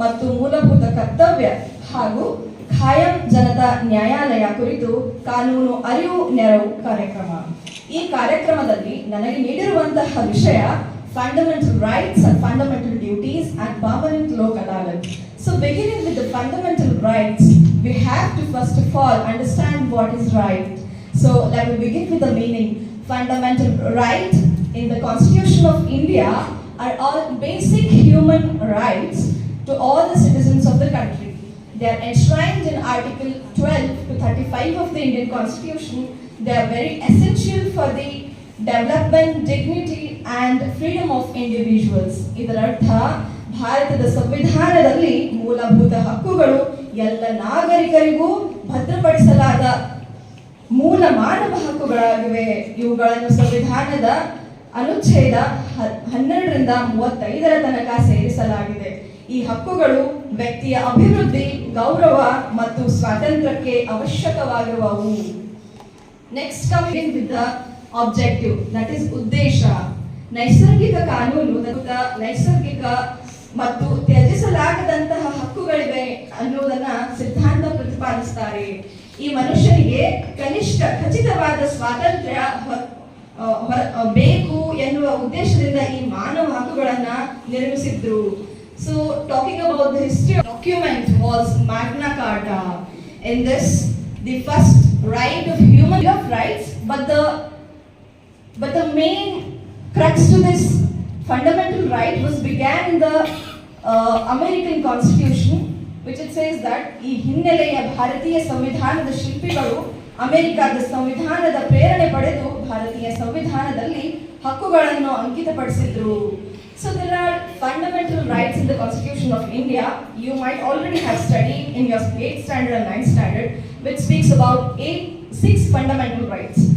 ಮತ್ತು ಮೂಲಭೂತ ಕರ್ತವ್ಯ ಹಾಗೂ ಖಾಯಂ ಜನತಾ ನ್ಯಾಯಾಲಯ ಕುರಿತು ಕಾನೂನು ಅರಿವು ನೆರವು ಕಾರ್ಯಕ್ರಮ. ಈ ಕಾರ್ಯಕ್ರಮದಲ್ಲಿ ನನಗೆ ನೀಡಿರುವಂತಹ ವಿಷಯ fundamental rights and fundamental duties and permanent Lok Adalat so beginning with fundamental rights we have to first of all understand what is right so like begin with a meaning fundamental right in the constitution of India are all basic human rights to all the citizens of the country. They are enshrined in Article 12 to 35 of the Indian Constitution. They are very essential for the development, dignity and freedom of individuals. ಇದರರ್ಥ ಭಾರತದ ಸಂವಿಧಾನದಲ್ಲಿ ಮೂಲಭೂತ ಹಕ್ಕುಗಳು ಎಲ್ಲ ನಾಗರಿಕರಿಗೂ ಭದ್ರಪಡಿಸಲಾದ ಮೂಲ ಮಾನವ ಹಕ್ಕುಗಳಾಗಿವೆ ಇವುಗಳನ್ನು ಸಂವಿಧಾನದ ಅನುಚ್ಛೇದ ಹನ್ನೆರಡರಿಂದ ಮೂವತ್ತೈದರ ತನಕ ಸೇರಿಸಲಾಗಿದೆ ಈ ಹಕ್ಕುಗಳು ವ್ಯಕ್ತಿಯ ಅಭಿವೃದ್ಧಿ, ಗೌರವ ಮತ್ತು ಸ್ವಾತಂತ್ರ್ಯಕ್ಕೆ ಅವಶ್ಯಕವಾಗಿರುವವು. Next coming with objective that is ಉದ್ದೇಶ. ನೈಸರ್ಗಿಕ ಕಾನೂನು, ನೈಸರ್ಗಿಕ ಮತ್ತು ತ್ಯಜಿಸಲಾಗದಂತಹ ಹಕ್ಕುಗಳಿವೆ ಅನ್ನುವುದನ್ನ ಸಿದ್ಧಾಂತ ಪ್ರತಿಪಾದಿಸ್ತಾರೆ. ಈ ಮನುಷ್ಯನಿಗೆ ಕನಿಷ್ಠ ಖಚಿತವಾದ ಸ್ವಾತಂತ್ರ್ಯ ಬೇಕು ಎನ್ನುವ ಉದ್ದೇಶದಿಂದ ಈ ಮಾನವ ಹಕ್ಕುಗಳನ್ನ ನಿರ್ಮಿಸಿದ್ರು. So about the history of document was Magna Carta. In this, the first right of human of rights but the but the main crux to this fundamental right was began in the uh, American Constitution, which it says that ಈ ಹಿನ್ನೆಲೆಯ ಭಾರತೀಯ ಸಂವಿಧಾನದ ಶಿಲ್ಪಿಗಳು ಅಮೆರಿಕದ ಸಂವಿಧಾನದ ಪ್ರೇರಣೆ ಪಡೆದು ಭಾರತೀಯ ಸಂವಿಧಾನದಲ್ಲಿ ಹಕ್ಕುಗಳನ್ನು ಅಂಕಿತಪಡಿಸಿದ್ರು So there are fundamental rights in the Constitution of India. You might already have studied in your 8th standard and 9th standard, which speaks about eight, six fundamental rights.